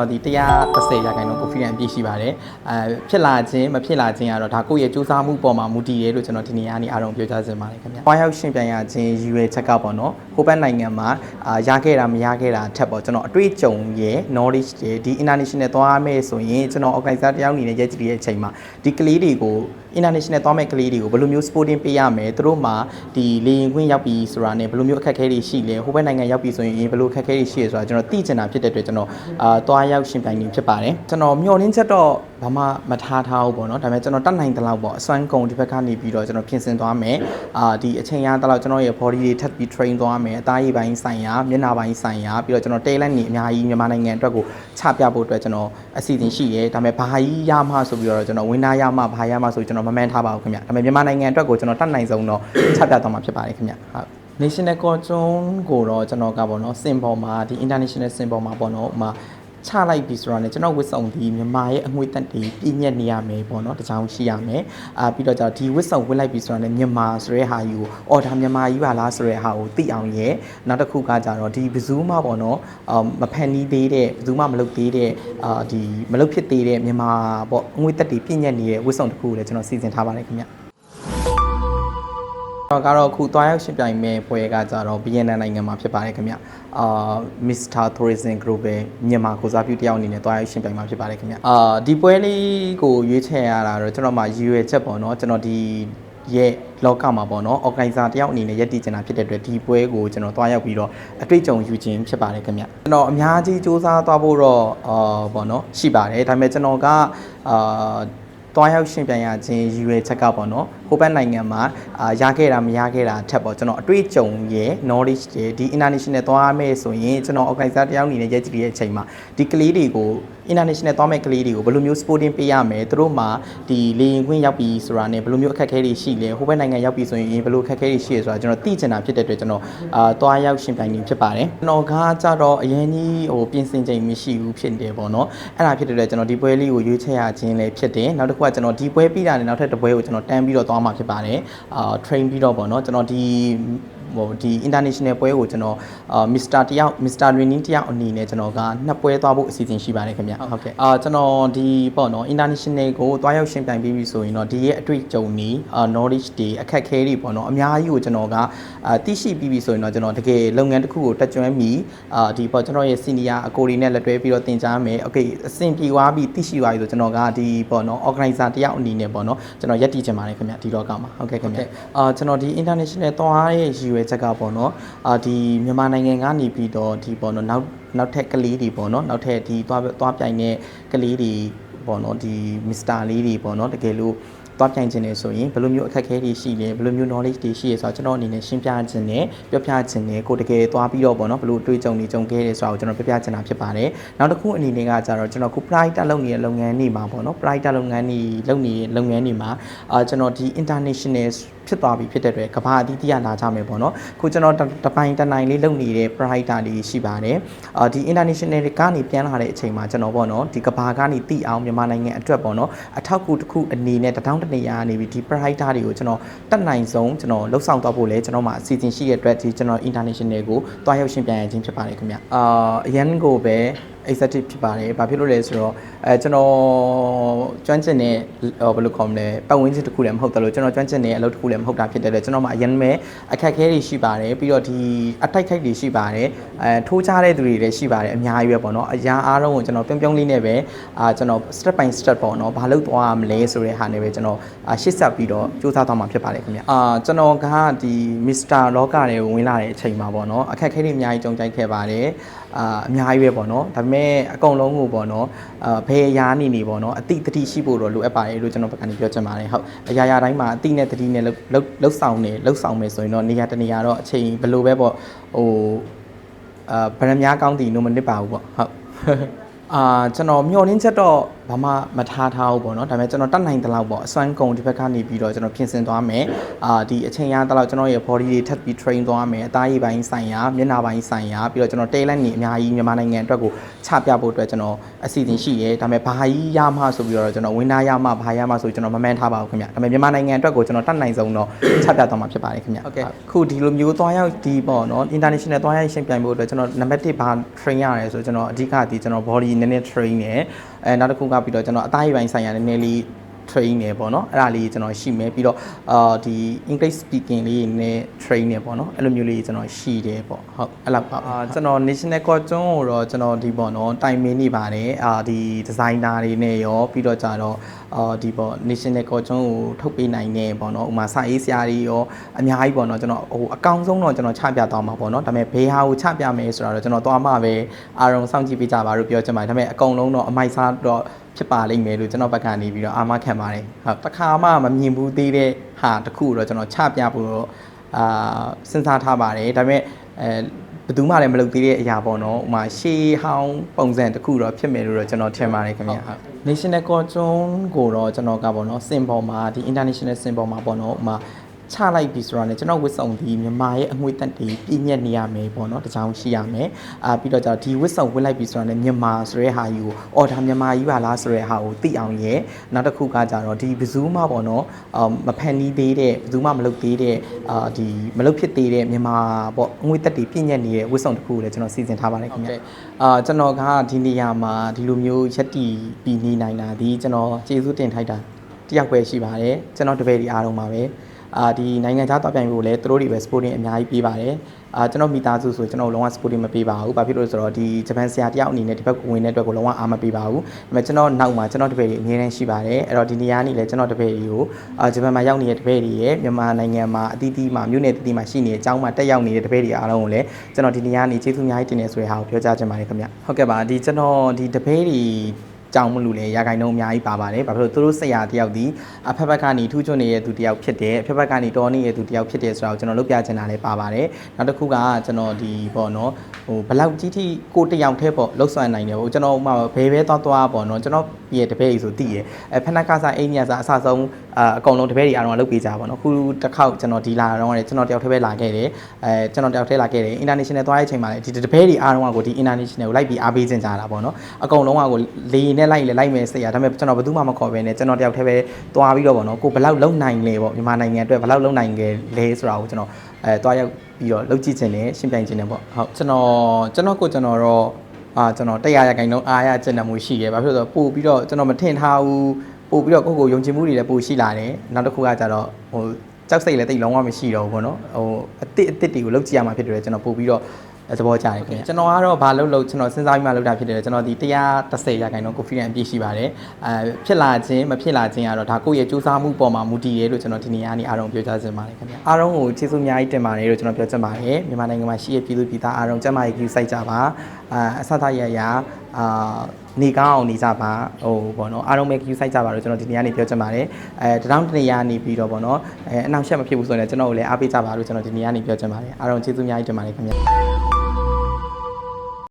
တော့ဒီ130ရာခိုင်နှုန်း confidence အပြည့်ရှိပါတယ်အဲဖြစ်လာခြင်းမဖြစ်လာခြင်းကတော့ဒါကိုယ့်ရဲ့စူးစမ်းမှုပေါ်မှာမူတည်ရဲလို့ကျွန်တော်ဒီနေရာကနေအားလုံးပြောကြားချင်ပါတယ်ခင်ဗျာ။ဘာရောက်ရှင်ပြန်ရခြင်းရည်ရွယ်ချက်ကပေါ့နော်။ဟိုဘက်နိုင်ငံမှာအာရခဲ့တာမရခဲ့တာထက်ပေါ့ကျွန်တော်အတွေ့အကြုံရဲ့ knowledge ရဲ့ဒီ international သွားမယ်ဆိုရင်ကျွန်တော် organizer တယောက်အနေနဲ့ရက်ကြည့်တဲ့အချိန်မှာဒီကလေးတွေကို international သွားမဲ့ကလေးတွေကိုဘယ်လိုမျိုး sporting ပေးရမယ်သူတို့မှာဒီလေရင်ခွင့်ရောက်ပြီဆိုတာနဲ့ဘယ်လိုမျိုးအခက်အခဲတွေရှိလဲဟိုဘက်နိုင်ငံရောက်ပြီဆိုရင်ဘယ်လိုအခက်အခဲတွေရှိလဲဆိုတာကျွန်တော်သိချင်တာဖြစ်တဲ့အတွက်ကျွန်တော်အာသွားရောက်ရှင်ပြိုင်နေဖြစ်ပါတယ်ကျွန်တော်မျှော်လင့်ချက်တော့ဘာမှမထားထားဘူးပေါ့နော်ဒါပေမဲ့ကျွန်တော်တတ်နိုင်တဲ့လောက်ပေါ့အစွမ်းကုန်ဒီဘက်ကနေပြီးတော့ကျွန်တော်ပြင်ဆင်သွားမယ်အာဒီအချိန်ရတဲ့လောက်ကျွန်တော်ရဲ့ body တွေထပ်ပြီး train သွားမယ်အသားရည်ပိုင်းဆိုင်ရာမျက်နှာပိုင်းဆိုင်ရာပြီးတော့ကျွန်တော် talent တွေအများကြီးမြန်မာနိုင်ငံအတွက်ကိုချပြဖို့အတွက်ကျွန်တော်အစီအစဉ်ရှိရဲဒါပေမဲ့ဘာကြီးရမှဆိုပြီးတော့ကျွန်တော်ဝင်သားရမှဘာရမှဆိုကျွန်တော်မမှန်ထားပါဘူးခင်ဗျဒါပေမဲ့မြန်မာနိုင်ငံအတွက်ကိုကျွန်တော်တတ်နိုင်ဆုံးတော့ချပြသွားမှာဖြစ်ပါတယ်ခင်ဗျဟုတ် national costume ကိုတော့ကျွန်တော်ကပေါ့နော်စင်ပေါ်မှာဒီ international စင်ပေါ်မှာပေါ့နော်ဥမာ ချလိုက်ပြီဆိုတာနဲ့ကျွန်တော်ဝစ်စုံဒီမြန်မာရဲ့အငွေတက်တွေပြည့်ညက်နေရမယ်ပေါ့နော်တကြောင်ရှိရမယ်အာပြီးတော့ကျတော့ဒီဝစ်စုံဝစ်လိုက်ပြီဆိုတာနဲ့မြန်မာဆိုတဲ့ဟာကြီးကိုအော်ဒါမြန်မာကြီးပါလားဆိုတဲ့ဟာကိုသိအောင်ရဲ့နောက်တစ်ခုကကြတော့ဒီဘဇူးမပေါ့နော်အာမဖန်နီးသေးတဲ့ဘဇူးမမလုပ်သေးတဲ့အာဒီမလုပ်ဖြစ်သေးတဲ့မြန်မာပေါ့အငွေတက်တွေပြည့်ညက်နေတဲ့ဝစ်စုံတစ်ခုကိုလည်းကျွန်တော်စီစဉ်ထားပါတယ်ခင်ဗျတော့ကတော့အခုသွားရောက်ရှင်ပြိုင်မဲ့ပွဲကကြတော့ဗီယက်နမ်နိုင်ငံမှာဖြစ်ပါတယ်ခင်ဗျ အာ Mr Tourism Group ပဲမြန်မာကိုစားပြုတယောက်အနေနဲ့သွားရောက်ရှင်ပြိုင်မှာဖြစ်ပါတယ်ခင်ဗျအာဒီပွဲလေးကိုရွေးချယ်ရတာတော့ကျွန်တော်မှရည်ရွယ်ချက်ပေါ့နော်ကျွန်တော်ဒီရဲ့လောကမှာပေါ့နော် organizer တယောက်အနေနဲ့ယက်တည်ကျင်တာဖြစ်တဲ့အတွက်ဒီပွဲကိုကျွန်တော်သွားရောက်ပြီးတော့အတွေ့အကြုံယူခြင်းဖြစ်ပါတယ်ခင်ဗျကျွန်တော်အများကြီးစူးစမ်းသွားဖို့တော့အာပေါ့နော်ရှိပါတယ်ဒါပေမဲ့ကျွန်တော်ကအာ သွားရောက်ရှင်ပြန်ရခြင်းရည်ရွယ်ချက်ကပေါ့နော်ဟိုဘက်နိုင်ငံမှာအာရခဲ့တာမရခဲ့တာထက်ပေါ့ကျွန်တော်အတွေ့အကြုံရဲ့ knowledge ရဲ့ဒီ international သွားမယ်ဆိုရင်ကျွန်တော် organizer တယောက်အနေနဲ့ရက်ကြည့်တဲ့အချိန်မှာဒီကလေးတွေကို international သွားမဲ့ကလေးတွေကိုဘယ်လိုမျိုး sporting ပေးရမယ်သူတို့မှာဒီလေရင်ခွင့်ရောက်ပြီဆိုတာနဲ့ဘယ်လိုမျိုးအခက်အခဲတွေရှိလဲဟိုဘက်နိုင်ငံရောက်ပြီဆိုရင်ဘယ်လိုအခက်အခဲတွေရှိလဲဆိုတာကျွန်တော်သိချင်တာဖြစ်တဲ့အတွက်ကျွန်တော်အာသွားရောက်ရှင်ပြိုင်နေဖြစ်ပါတယ်ကျွန်တော်ကကြတော့အရင်ကြီးဟိုပြင်ဆင်ချိန်မရှိဘူးဖြစ်နေတယ်ပေါ့နော်အဲ့ဒါဖြစ်တဲ့အတွက်ကျွန်တော်ဒီပွဲလေးကိုရွေးချယ်ရခြင်းလည်းဖြစ်တယ်နောက်တစ်ခုကကျွန်တော်ဒီပွဲပြီးတာနဲ့နောက်ထပ်တစ်ပွဲကိုကျွန်တော်တန်းပြီးတော့သွားမှာဖြစ်ပါတယ်အာ train ပြီးတော့ပေါ့နော်ကျွန်တော်ဒီ ဟိုဒီ international ပွဲကိုကျွန်တော်အာ Mr တယောက် Mr Winning တယောက်အနေနဲ့ကျွန်တော်ကနှစ်ပွဲသွားဖို့အစီအစဉ်ရှိပါတယ်ခင်ဗျဟုတ်ကဲ့အာကျွန်တော်ဒီပေါ့နော် international ကိုသွားရောက်ရှင်ပြိုင်ပြီးပြီဆိုရင်တော့ဒီရဲ့အတွေ့အကြုံတွေအာ knowledge တွေအခက်အခဲတွေပေါ့နော်အများကြီးကိုကျွန်တော်ကအာသိရှိပြီးပြီဆိုရင်တော့ကျွန်တော်တကယ်လုပ်ငန်းတစ်ခုကိုတက်ကြွမီအာဒီပေါ့ကျွန်တော်ရဲ့ senior အကိုတွေနဲ့လက်တွဲပြီးတော့သင်ကြားမယ် okay အဆင်ပြေသွားပြီသိရှိသွားပြီဆိုကျွန်တော်ကဒီပေါ့နော် organizer တယောက်အနေနဲ့ပေါ့နော်ကျွန်တော်ယက်တည်ချင်ပါတယ်ခင်ဗျဒီတော့ကမှာဟုတ်ကဲ့ခင်ဗျအာကျွန်တော်ဒီ international သွားရဲ့ရည်ရွယ်ချက်ကပေါ့နော်အာဒီမြန်မာနိုင်ငံကနေပြီးတော့ဒီပေါ့နော်နောက်နောက်ထပ်ကလေးတွေပေါ့နော်နောက်ထပ်ဒီသွားသွားပြိုင်တဲ့ကလေးတွေပေါ့နော်ဒီမစ္စတာလေးတွေပေါ့နော်တကယ်လို့ သွားပြိုင်ခြင်းနေဆိုရင်ဘယ်လိုမျိုးအခက်အခဲတွေရှိလဲဘယ်လိုမျိုး knowledge တွေရှိရဲဆိုတော့ကျွန်တော်အနေနဲ့ရှင်းပြခြင်းနဲ့ပြောပြခြင်းနဲ့ကိုတကယ်သွားပြီးတော့ပေါ့နော်ဘယ်လိုအတွေ့အကြုံတွေကြုံခဲ့ရဲဆိုတာကိုကျွန်တော်ပြောပြခြင်းတာဖြစ်ပါတယ်နောက်တစ်ခုအနေနဲ့ကကြတော့ကျွန်တော်ခု pride လုပ်နေတဲ့လုပ်ငန်းတွေမှာပေါ့နော် pride လုပ်ငန်းတွေလုပ်နေတဲ့လုပ်ငန်းတွေမှာအာကျွန်တော်ဒီ international ဖြစ်သွားပြီဖြစ်တဲ့အတွက်ကဘာအသီးသီးရလာကြမယ်ပေါ့နော်ခုကျွန်တော်တပိုင်းတနိုင်လေးလုပ်နေတဲ့ pride တွေရှိပါတယ်အာဒီ international တွေကနေပြန်လာတဲ့အချိန်မှာကျွန်တော်ပေါ့နော်ဒီကဘာကနေတိအောင်မြန်မာနိုင်ငံအတွက်ပေါ့နော်အထောက်အကူတစ်ခုအနေနဲ့တထောင်တနေရာနေပြီးဒီ pride တွေကိုကျွန်တော်တက်နိုင်ဆုံးကျွန်တော်လှုပ်ဆောင်သွားဖို့လဲကျွန်တော်မှာအစီအစဉ်ရှိတဲ့အတွက်ဒီကျွန်တော် international ကိုတွားရောက်ရှင်ပြန်ရခြင်းဖြစ်ပါတယ်ခင်ဗျအာအရန်ကိုပဲ exactive ဖြစ်ပါတယ်။ဘာဖြစ်လို့လဲဆိုတော့အဲကျွန်တော်ကျွမ်းကျင်တဲ့ဟိုဘယ်လိုခေါ်မလဲပတ်ဝန်းကျင်တစ်ခုလည်းမဟုတ်တယ်လို့ကျွန်တော်ကျွမ်းကျင်တဲ့အလုပ်တစ်ခုလည်းမဟုတ်တာဖြစ်တဲ့အတွက်ကျွန်တော်မှအရင်မဲ့အခက်အခဲတွေရှိပါတယ်ပြီးတော့ဒီအတိုက်ခိုက်တွေရှိပါတယ်အဲထိုးချတဲ့သူတွေလည်းရှိပါတယ်အများကြီးပဲပေါ့နော်အရာအားလုံးကိုကျွန်တော်ပြုံးပြုံးလေးနဲ့ပဲအာကျွန်တော် step by step ပေါ့နော်ဘာလုပ်သွားမလဲဆိုတဲ့ဟာနဲ့ပဲကျွန်တော်ရှေ့ဆက်ပြီးတော့စူးစမ်းသွားမှာဖြစ်ပါတယ်ခင်ဗျအာကျွန်တော်ကဒီ Mr. လောကတွေကိုဝင်လာတဲ့အချိန်မှာပေါ့နော်အခက်အခဲတွေအများကြီးကြုံကြိုက်ခဲ့ပါတယ်အာအများကြီးပဲပေါ့နော်ဒါပေမဲ့အကုန်လုံးကိုပေါ့နော်အာဘယ်အရာနေနေပေါ့နော်အတိတတိရှိဖို့တော့လိုအပ်ပါတယ်လို့ကျွန်တော်ဘက်ကနေပြောချင်ပါတယ်ဟုတ်အရာရာတိုင်းမှာအတိနဲ့တတိနဲ့လှုပ်လှုပ်လှုပ်ဆောင်နေလှုပ်ဆောင်မယ်ဆိုရင်တော့နေရာတနေရာတော့အချိန်ဘယ်လိုပဲပေါ့ဟိုအာဗရမများကောင်းတည်လို့မနစ်ပါဘူးပေါ့ဟုတ်အာကျွန်တော်မျှော်လင့်ချက်တော့ ဘာမှမထားထားဘူးပေါ့နော်ဒါပေမဲ့ကျွန်တော်တတ်နိုင်တဲ့လောက်ပေါ့အစွမ်းကုန်ဒီဘက်ကနေပြီးတော့ကျွန်တော်ပြင်ဆင်သွားမယ်အာဒီအချိန်ရတဲ့လောက်ကျွန်တော်ရဲ့ body တွေထပ်ပြီး train သွားမယ်အသားရည်ပိုင်းဆိုင်ရာမျက်နှာပိုင်းဆိုင်ရာပြီးတော့ကျွန်တော် talent တွေအများကြီးမြန်မာနိုင်ငံအတွက်ကိုချပြဖို့အတွက်ကျွန်တော်အစီအစဉ်ရှိရဲဒါပေမဲ့ဘာကြီးရမှဆိုပြီးတော့ကျွန်တော်ဝင်းနာရမှဘာရမှဆိုကျွန်တော်မမှန်ထားပါဘူးခင်ဗျဒါပေမဲ့မြန်မာနိုင်ငံအတွက်ကိုကျွန်တော်တတ်နိုင်ဆုံးတော့ချပြသွားမှာဖြစ်ပါတယ်ခင်ဗျဟုတ်ကဲ့ခုဒီလိုမျိုးသွားရောက်ဒီပေါ့နော် international သွားရောက်ရှင်းပြိုင်ဖို့အတွက်ကျွန်တော်နံပါတ်1ဘာ train ရတယ်ဆိုကျွန်တော်အဓိကဒီကျွန်တော် body နည်းနည်း train နေအဲနောက်တစ်ခုကပြီးတော့ကျွန်တော်အသားရည်ပိုင်းဆိုင်ရာနည်းနည်းလေး train နေပေါ့နော်အဲ့ဒါလေးကျွန်တော်ရှိမယ်ပြီးတော့အာဒီ English speaking လေးနည်း train နေပေါ့နော်အဲ့လိုမျိုးလေးကျွန်တော်ရှိတယ်ပေါ့ဟုတ်အဲ့လောက်ပါအာကျွန်တော် national coach ကျွန်းကိုတော့ကျွန်တော်ဒီပေါ့နော်တိုင်မင်းနေပါတယ်အာဒီ designer တွေနဲ့ရောပြီးတော့ကြတော့အာဒီပေါ့ national coach ကျွန်းကိုထုတ်ပေးနိုင်နေပေါ့နော်ဥမာစာရေးဆရာတွေရောအများကြီးပေါ့နော်ကျွန်တော်ဟိုအကောင်းဆုံးတော့ကျွန်တော်ချပြသွားမှာပေါ့နော်ဒါပေမဲ့ဘေးဟာကိုချပြမယ်ဆိုတော့ကျွန်တော်သွားမှပဲအားလုံးစောင့်ကြည့်ပေးကြပါလို့ပြောချင်ပါတယ်ဒါပေမဲ့အကုန်လုံးတော့အမိုက်စားတော့ ဖြစ်ပါလိမ့်မယ်လို့ကျွန်တော်ဘက်ကနေပြီးတော့အာမခံပါတယ်ဟုတ်တစ်ခါမှမမြင်ဘူးသေးတဲ့ဟာတစ်ခုတော့ကျွန်တော်ချပြဖို့တော့အာစဉ်းစားထားပါတယ်ဒါပေမဲ့အဲဘယ်သူမှလည်းမလုပ်သေးတဲ့အရာပေါ့နော်ဥမာရှေးဟောင်းပုံစံတစ်ခုတော့ဖြစ်မယ်လို့တော့ကျွန်တော်ထင်ပါတယ်ခင်ဗျဟုတ် National Costume ကိုတော့ကျွန်တော်ကပေါ့နော်စင်ပေါ်မှာဒီ International စင်ပေါ်မှာပေါ့နော်ဥမာ ချလိုက်ပြီဆိုတာနဲ့ကျွန်တော်ဝစ်စုံဒီမြန်မာရဲ့အငွေတက်တွေပြည့်ညက်နေရမယ်ပေါ့နော်တကြောင်ရှိရမယ်အာပြီးတော့ကျတော့ဒီဝစ်စုံဝစ်လိုက်ပြီဆိုတာနဲ့မြန်မာဆိုတဲ့ဟာကြီးကိုအော်ဒါမြန်မာကြီးပါလားဆိုတဲ့ဟာကိုသိအောင်ရဲ့နောက်တစ်ခုကကြတော့ဒီဘယ်သူမှပေါ့နော်အာမဖန်နီးသေးတဲ့ဘယ်သူမှမလုပ်သေးတဲ့အာဒီမလုပ်ဖြစ်သေးတဲ့မြန်မာပေါ့အငွေတက်တွေပြည့်ညက်နေတဲ့ဝစ်စုံတစ်ခုကိုလည်းကျွန်တော်စီစဉ်ထားပါတယ်ခင်ဗျအာကျွန်တော်ကဒီနေရာမှာဒီလိုမျိုးရက်တီပြီးနေနိုင်တာဒီကျွန်တော်ကျေးဇူးတင်ထိုက်တာတယောက်ပဲရှိပါတယ်ကျွန်တော်တပည့်ဒီအားလုံးပါပဲ အာဒီနိုင်ငံခြားသွားပြိုင်ဖို့လည်းသူတို့တွေပဲ sporting အများကြီးပေးပါတယ်အာကျွန်တော်မိသားစုဆိုကျွန်တော်လုံးဝ sporting မပေးပါဘူးဘာဖြစ်လို့လဲဆိုတော့ဒီဂျပန်ဆရာတယောက်အနေနဲ့ဒီဘက်ကိုဝင်တဲ့အတွက်ကိုလုံးဝအားမပေးပါဘူးဒါပေမဲ့ကျွန်တော်နောက်မှာကျွန်တော်တပည့်တွေအများတန်းရှိပါတယ်အဲ့တော့ဒီနေရာနေလည်းကျွန်တော်တပည့်တွေကိုအာဂျပန်မှာရောက်နေတဲ့တပည့်တွေရဲ့မြန်မာနိုင်ငံမှာအသီးသီးမှာမြို့နယ်အသီးသီးမှာရှိနေတဲ့အကြောင်းမှာတက်ရောက်နေတဲ့တပည့်တွေအားလုံးကိုလည်းကျွန်တော်ဒီနေရာနေကျေးဇူးအများကြီးတင်နေဆိုတဲ့ဟာကိုပြောကြားချင်ပါတယ်ခင်ဗျဟုတ်ကဲ့ပါဒီကျွန်တော်ဒီတပည့်တွေ ကြောင်မလို့လေရာဂိုင်နှုန်းအများကြီးပါပါတယ်။ဘာဖြစ်လို့သူတို့ဆရာတယောက်ဒီအဖက်ဖက်ကနေထူးချွန်နေတဲ့သူတယောက်ဖြစ်တယ်။အဖက်ဖက်ကနေတော်နေတဲ့သူတယောက်ဖြစ်တယ်ဆိုတော့ကျွန်တော်လုပ်ပြချင်တာလည်းပါပါတယ်။နောက်တစ်ခုကကျွန်တော်ဒီပေါ့နော်ဟိုဘလောက်ကြီးထိကိုတယောက်တည်းပေါ့လှုပ်ဆွမ်းနိုင်တယ်ဟိုကျွန်တော်ဥမာဘယ်ပဲသွားသွားပေါ့နော်ကျွန်တော်ရဲ့တပည့်ကြီးဆိုတည်ရအဲဖက်နက်ကစားအိမ်မြတ်စားအဆဆုံးအာအကုန်လုံးတပည့်တွေအားလုံးကလုပ်ပေးကြပါတော့။ခုတစ်ခေါက်ကျွန်တော်ဒီလာတော့လည်းကျွန်တော်တယောက်တည်းပဲလာခဲ့တယ်။အဲကျွန်တော်တယောက်တည်းလာခဲ့တယ်။ international သွားတဲ့အချိန်မှာလည်းဒီတပည့်တွေအားလုံးကကိုဒီ international ကိုလိုက်ပြီးအားပေးချင်ကြတာပေါ့နော်။အကုန်လုံးကကိုလေနဲ့လိုက်လေလိုက်မယ်စိတ်ရဒါပေမဲ့ကျွန်တော်ဘယ်သူမှမခေါ်ဘဲနဲ့ကျွန်တော်တယောက်တည်းပဲသွားပြီးတော့ပေါ့နော်ကိုဘယ်လောက်လုံနိုင်လဲပေါ့မြန်မာနိုင်ငံအတွက်ဘယ်လောက်လုံနိုင်ခဲ့လဲဆိုတာကိုကျွန်တော်အဲသွားရောက်ပြီးတော့လုပ်ကြည့်ခြင်းနဲ့ရှင်းပြိုင်ခြင်းနဲ့ပေါ့ဟုတ်ကျွန်တော်ကျွန်တော်ကိုကျွန်တော်တော့အာကျွန်တော်တရားရခိုင်နှုန်းအားရကျင့်တတ်မှုရှိရဲဘာဖြစ်လို့လဲဆိုတော့ပို့ပြီးတော့ကျွန်တော်မထင်ထားဘူးပို့ပြီးတော့ကိုယ့်ကိုယ်ယုံကြည်မှုတွေလည်းပို့ရှိလာတယ်နောက်တစ်ခုကကြတော့ဟိုကြောက်စိတ်လည်းတိတ်လုံးဝမရှိတော့ဘူးပေါ့နော်ဟိုအစ်စ်အစ်စ်တွေကိုလုပ်ကြည့်ရမှာဖြစ်တယ်ကျွန်တော်ပို့ပြီးတော့ သဘောကျတယ်ခင်ဗျကျွန်တော်ကတော့ဘာလုပ်လို့ကျွန်တော်စဉ်းစားပြီးမှလုပ်တာဖြစ်တယ်ကျွန်တော်ဒီ130ရာခိုင်နှုန်း confidence အပြည့်ရှိပါတယ်အဲဖြစ်လာခြင်းမဖြစ်လာခြင်းကတော့ဒါကိုယ့်ရဲ့စူးစမ်းမှုပေါ်မှာမူတည်တယ်လို့ကျွန်တော်ဒီနေရာကနေအားလုံးပြောကြားချင်ပါတယ်ခင်ဗျအားလုံးကိုကျေးဇူးအများကြီးတင်ပါတယ်လို့ကျွန်တော်ပြောချင်ပါတယ်မြန်မာနိုင်ငံမှာရှိတဲ့ပြည်သူပြည်သားအားလုံးကျန်းမာရေးကြီးစိုက်ကြပါအာအဆအသရရအာနေကောင်းအောင်နေကြပါဟိုပေါ့နော်အားလုံးပဲ queue site ကြပါလို့ကျွန်တော်ဒီနေရာနေပြောချင်ပါတယ်အဲတထောင်တနေရာနေပြီးတော့ပေါ့နော်အဲအနောက်ရှက်မဖြစ်ဘူးဆိုရင်လည်းကျွန်တော်ကိုလည်းအားပေးကြပါလို့ကျွန်တော်ဒီနေရာနေပြောချင်ပါတယ်အားလုံးကျေးဇူးအများကြီးတင်ပါတယ်ခင်ဗျ